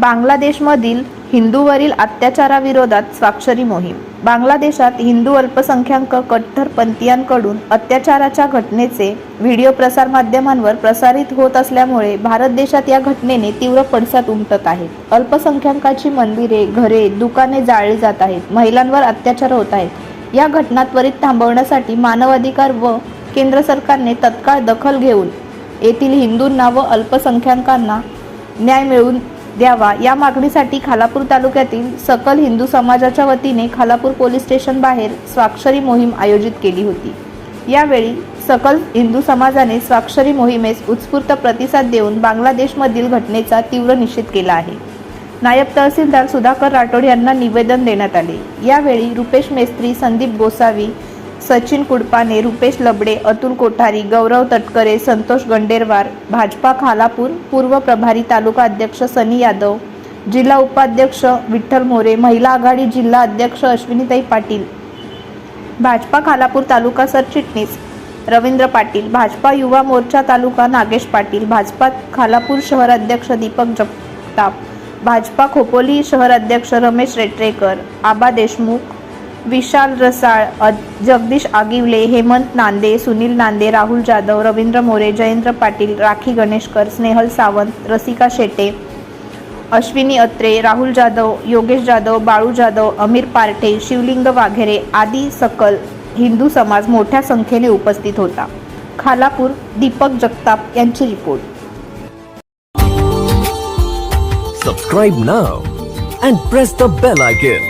बांगलादेशमधील हिंदूवरील अत्याचाराविरोधात स्वाक्षरी मोहीम. बांगलादेशात हिंदू अल्पसंख्याक कट्टरपंथीयांकडून अत्याचाराच्या घटनेचे व्हिडिओ प्रसारमाध्यमांवर प्रसारित होत असल्यामुळे भारत देशात या घटनेने तीव्र पडसाद उमटत आहेत अल्पसंख्याकांची मंदिरे घरे दुकाने जाळली जात आहेत. महिलांवर अत्याचार होत आहेत. या घटना त्वरित थांबवण्यासाठी मानवाधिकार व केंद्र सरकारने तत्काळ दखल घेऊन येथील हिंदूंना व अल्पसंख्याकांना न्याय मिळवून द्यावा. या मागणीसाठी खालापूर तालुक्यातील सकल हिंदू समाजाच्या वतीने खालापूर पोलीस स्टेशन बाहेर स्वाक्षरी मोहीम आयोजित केली होती. यावेळी सकल हिंदू समाजाने स्वाक्षरी मोहिमेस उत्स्फूर्त प्रतिसाद देऊन बांगलादेशमधील घटनेचा तीव्र निषेध केला आहे. नायब तहसीलदार सुधाकर राठोड यांना निवेदन देण्यात आले. यावेळी रुपेश मेस्त्री संदीप गोसावी सचिन कुडपाने रुपेश लबडे अतुल कोठारी गौरव तटकरे संतोष गंडेरवार भाजपा खालापूर पूर्व प्रभारी तालुका अध्यक्ष सनी यादव जिल्हा उपाध्यक्ष विठ्ठल मोरे महिला आघाडी जिल्हा अध्यक्ष अश्विनीताई पाटील. भाजपा खालापूर तालुका सरचिटणीस रवींद्र पाटील. भाजपा युवा मोर्चा तालुका नागेश पाटील. भाजपा खालापूर शहर अध्यक्ष दीपक जगताप. भाजपा खोपोली शहर अध्यक्ष रमेश रेटरेकर. आबा देशमुख विशाल रसाळ जगदीश आगिवले हेमंत नांदे सुनील नांदे राहुल जाधव रवींद्र मोरे जयेंद्र पाटील राखी गणेशकर स्नेहल सावंत रसिका शेटे अश्विनी अत्रे राहुल जाधव योगेश जाधव बाळू जाधव अमीर पार्ठे शिवलिंग वाघेरे आदी सकल हिंदू समाज मोठ्या संख्येने उपस्थित होता. खालापूर दीपक जगताप यांची report. Subscribe now and press the bell icon